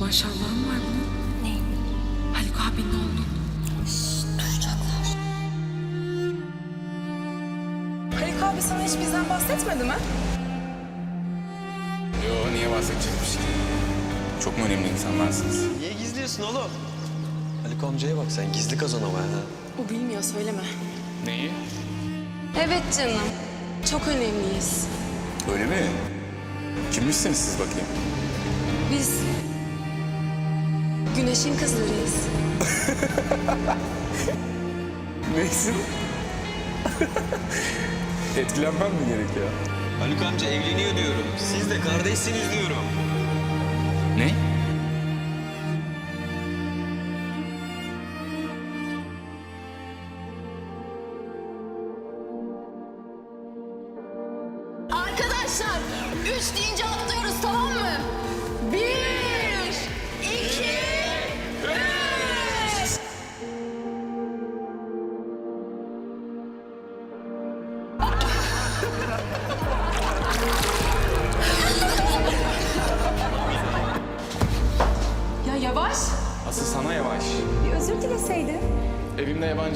Maşallahım var bunun. Ne? Haluk abinin oğlunun. Duyacaklar. Haluk abi sana hiç bizden bahsetmedi mi? Yo niye bahsedecekmiş ki? Çok mu önemli insanlarsınız? Niye gizliyorsun oğlum? Haluk amcaya bak sen gizli kazan ama ha. O bilmiyor söyleme. Neyi? Evet canım. Çok önemliyiz. Öyle mi? Kimmişsiniz siz bakayım? Biz güneşin kızlarıyız. Neysin? Etkilenmem mi gerekiyor? Haluk amca evleniyor diyorum. Siz de kardeşsiniz diyorum.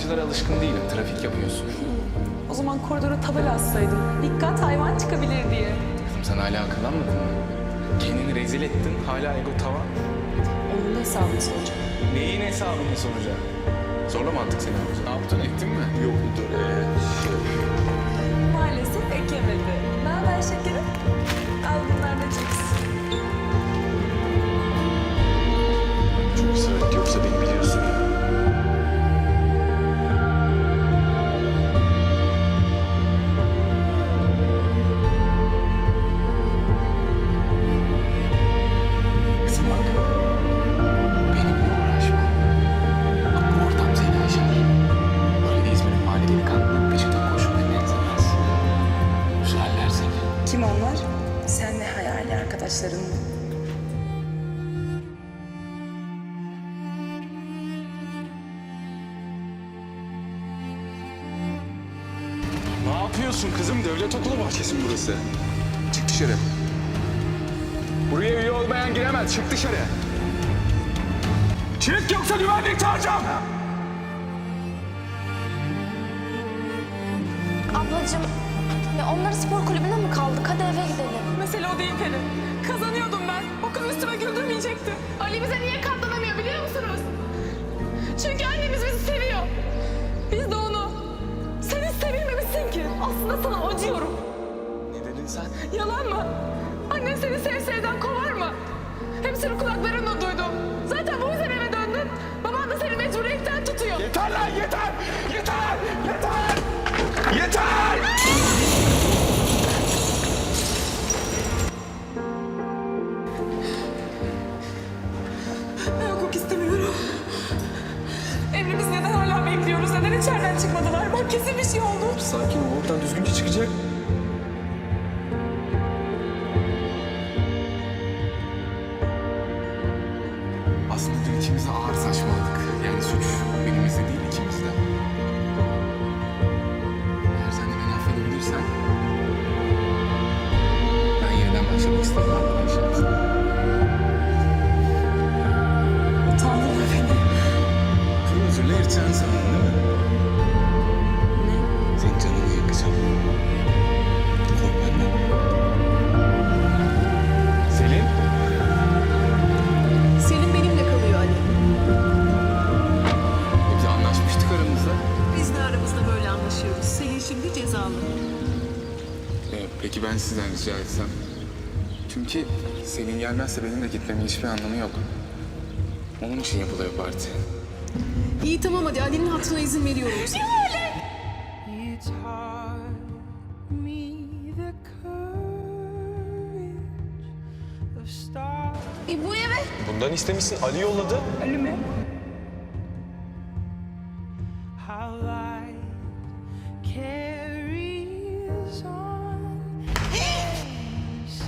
Yabancılara alışkın değilim. Trafik yapıyorsun. O zaman koridora tabela assaydın. Dikkat hayvan çıkabilir diye. Kızım sen hala akıllanmadın mı? Kendini rezil ettin. Hala ego tava. Onun hesabını soracağım. Neyin hesabını soracağım? Zorla mı attık seni? Ne yaptın ettin mi? Yok dur. Ne yapıyorsun kızım? Devlet okulu bahçesi mi burası? Çık dışarı. Buraya üye olmayan giremez. Çık dışarı. Çık yoksa güvenlik çağıracağım. Ablacığım ya onları spor kulübüne mi kaldık? Hadi eve gidelim. Mesele o değil Peri. Kazanıyordum ben. O kız üstüme güldürmeyecekti. Ali bize niye katlanamıyor biliyor musunuz? Çünkü annemiz bizi seviyor. Biz de onu. Sevilmemişsin ki. Aslında sana acıyorum. Ne dedin sen? Yalan mı? Annen seni sev sevden kovar mı? Hepsini kulaklarımla duydum. Zaten bu yüzden eve döndün. Baban da seni mecburiyetten tutuyor. Yeter lan yeter! Yeter! Yeter! Yeter! Çıkacak. Aslında dün ikimiz de ağır saçmaladık. Yani suç benimizde değil ikimizde. Eğer sen de beni affedebilirsen... Ben yeniden başlamak isterim arkadaşlar. Utandırma beni. Özürle yırtacaksın sizden rica etsem? Çünkü Selin gelmezse benim de gitmemin hiçbir anlamı yok. Onun için yapılıyor parti. İyi tamam hadi Ali'nin hatırına izin veriyorum. sana. You taught me the courage of stars. E bu eve Bundan istemişsin. Ali yolladı. How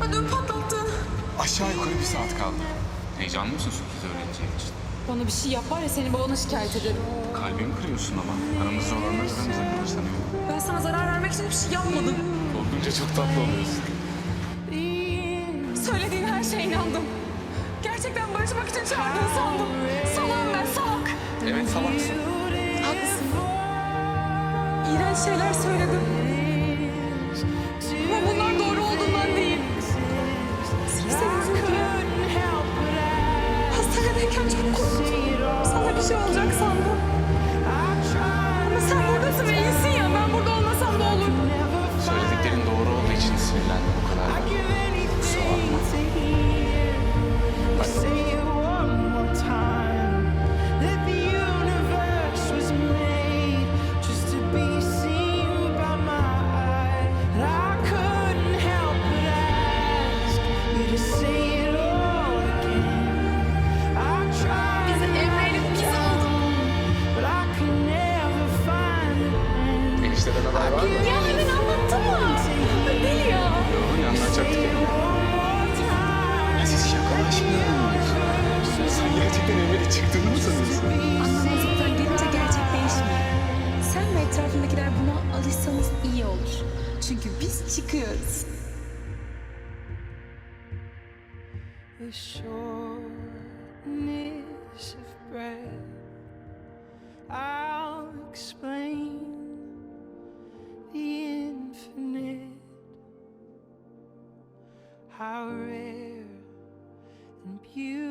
öldüm patlattın. Aşağı yukarı bir saat kaldı. Heyecanlı mısın sürpriz öğreneceğin için? Bana bir şey yap var ya seni babana şikayet ederim. Kalbimi kırıyorsun ama. Aramızda olanlar aramıza kalır sanıyorum. Ben sana zarar vermek için bir şey yapmadım. Korkunca çok tatlı oluyorsun. Söylediğin her şeye inandım. Gerçekten barışmak için çağırdığını sandım. Salam ben salak. Evet salaksın. Haklısın. İğrenç şeyler söyledim. şey olacak sandım. Ya hemen anlattın mı? Deli ya. Hani anlatacaktık ya. Ya siz şakalaşmıyor musunuz? Sen gerçekten Emir'e çıktığını mı sanıyorsun? Anlamazlıklar gelince gerçek değişmiyor. Sen ve etrafındakiler buna alışsanız iyi olur. Çünkü biz çıkıyoruz. The shortness of breath I'll explain how rare and beautiful.